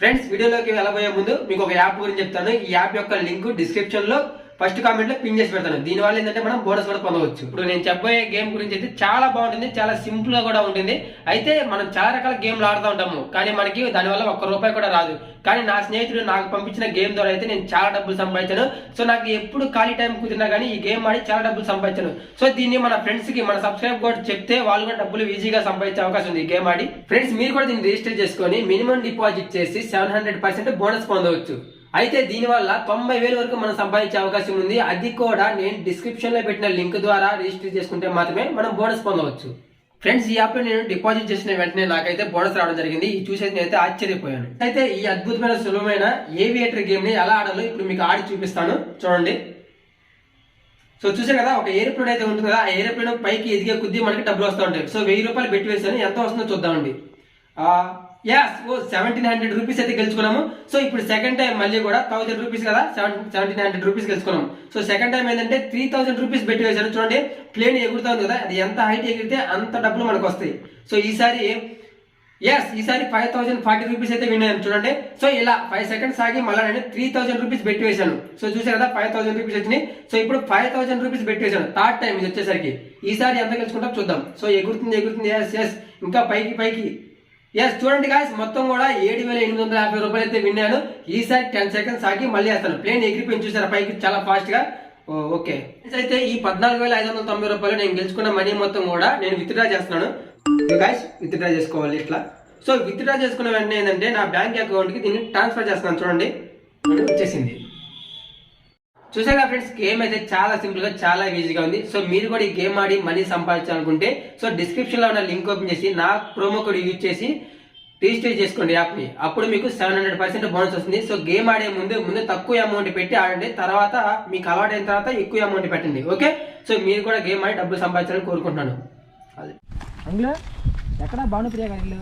Friends వీడియోలోకి వెళ్ళబోయే ముందు మీకు ఒక యాప్ గురించి చెప్తాను. ఈ యాప్ యొక్క లింక్ డిస్క్రిప్షన్లో ఫస్ట్ కామెంట్లో పిన్ చేసి పెడతాను. దీని వల్ల ఏంటంటే మనం బోనస్ కూడా పొందవచ్చు. ఇప్పుడు నేను చెప్పబోయే గేమ్ గురించి అయితే చాలా బాగుంటుంది చాలా సింపుల్గా కూడా ఉంటుంది. అయితే మనం చాలా రకాల గేమ్లు ఆడుతూ ఉంటాము. కానీ మనకి దానివల్ల ఒక్క రూపాయి కూడా రాదు. కానీ నా స్నేహితుడు నాకు పంపించిన గేమ్ ద్వారా అయితే నేను చాలా డబ్బులు సంపాదించాను. సో నాకు ఎప్పుడు ఖాళీ టైం కుదిరినా కానీ ఈ గేమ్ ఆడి చాలా డబ్బులు సంపాదించాను. సో దీన్ని మన ఫ్రెండ్స్కి మన సబ్స్క్రైబ్ కూడా చెప్తే వాళ్ళు కూడా డబ్బులు ఈజీగా సంపాదించే అవకాశం ఉంది ఈ గేమ్ ఆడి. ఫ్రెండ్స్ మీరు కూడా దీన్ని రిజిస్టర్ చేసుకొని మినిమం డిపాజిట్ చేసి సెవెన్ హండ్రెడ్ పర్సెంట్ బోనస్ పొందవచ్చు. అయితే దీనివల్ల తొంభై వేల వరకు మనం సంపాదించే అవకాశం ఉంది. అది కూడా నేను డిస్క్రిప్షన్లో పెట్టిన లింక్ ద్వారా రిజిస్టర్ చేసుకుంటే మాత్రమే మనం బోనస్ పొందవచ్చు. ఫ్రెండ్స్ ఈ యాప్లో నేను డిపాజిట్ చేసిన వెంటనే నాకైతే బోనస్ రావడం జరిగింది. ఈ చూసేసి నేనైతే ఆశ్చర్యపోయాను. అయితే ఈ అద్భుతమైన సులభమైన ఏవియేటర్ గేమ్ని ఎలా ఆడాలో ఇప్పుడు మీకు ఆడి చూపిస్తాను. చూడండి. సో చూసారు కదా ఒక ఏరోప్లేన్ అయితే ఉంటుంది కదా ఆ ఏరోప్లేన్ పైకి ఎదిగే కొద్దీ మనకి డబ్బులు వస్తూ ఉంటాయి. సో వెయ్యి రూపాయలు పెట్టి వేసాను ఎంత వస్తుందో చూద్దామండి. యాస్ ఓ సెవెంటీన్ హండ్రెడ్ రూపీస్ అయితే గెలుచుకున్నాము. సో ఇప్పుడు సెకండ్ టైం మళ్ళీ కూడా థౌసండ్ రూపీస్ కదా సెవెంటీన్ హండ్రెడ్ రూపీస్ గెలుచుకున్నాం సో సెకండ్ టైం ఏంటంటే త్రీ థౌసండ్ రూపీస్ పెట్టి వేశారు. చూడండి ప్లేన్ ఎగురుతా ఉంది కదా అది ఎంత హైట్ ఎగిరితే అంత డబ్బులు మనకు వస్తాయి. సో ఈసారి ఎస్ ఈసారి ఫైవ్ థౌసండ్ ఫార్టీ రూపీస్ అయితే విన్ అయ్యాను చూడండి సో ఇలా ఫైవ్ సెకండ్స్ ఆగి మళ్ళీ నేను త్రీ థౌసండ్ రూపీస్ పెట్టి వేసాను సో చూసారు కదా ఫైవ్ థౌసండ్ రూపీస్ వచ్చినాయి. సో ఇప్పుడు ఫైవ్ థౌసండ్ రూపీస్ పెట్టి వేశాను. థర్డ్ టైం ఇది వచ్చేసరికి. ఈసారి ఎంత గెలుచుకుంటాం చూద్దాం. సో ఎగురుతుంది ఎగురుతుంది. ఎస్ ఎస్ ఇంకా పైకి పైకి. ఎస్ చూడండి గాయస్ మొత్తం కూడా ఏడు వేల ఎనిమిది వందల యాభై రూపాయలు అయితే విన్నాను. ఈసారి టెన్ సెకండ్స్ ఆగి మళ్ళీ వేస్తాను. ప్లేన్ ఎగిరిపోయి చూసారా? పైకి చాలా ఫాస్ట్గా. ఓ, ఓకే అయితే ఈ పద్నాలుగు వేల ఐదు వందల తొంభై రూపాయలు నేను గెలుచుకున్న మనీ మొత్తం కూడా నేను విత్డ్రా చేస్తున్నాను. గాయస్ విత్డ్రా చేసుకోవాలి ఇట్లా. సో విత్డ్రా చేసుకున్న వెంటనే ఏంటంటే నా బ్యాంక్ అకౌంట్కి దీన్ని ట్రాన్స్ఫర్ చేస్తున్నాను. చూడండి వచ్చేసింది. చూసారా ఫ్రెండ్స్ గేమ్ అయితే చాలా సింపుల్గా చాలా ఈజీగా ఉంది. సో మీరు కూడా ఈ గేమ్ ఆడి మనీ సంపాదించాలనుకుంటే సో డిస్క్రిప్షన్లో ఉన్న లింక్ ఓపెన్ చేసి నా ప్రోమో కోడ్ యూజ్ చేసి రిజిస్టర్ చేసుకోండి యాప్ని అప్పుడు మీకు సెవెన్ హండ్రెడ్ పర్సెంట్ బోనస్ వస్తుంది. సో గేమ్ ఆడే ముందు ముందు తక్కువ అమౌంట్ పెట్టి ఆడండి. తర్వాత మీకు అలవాటు అయిన తర్వాత ఎక్కువ అమౌంట్ పెట్టండి. ఓకే? సో మీరు కూడా గేమ్ ఆడి డబ్బులు సంపాదించాలని కోరుకుంటున్నాను. అది ఎక్కడ భానుప్రియ గారు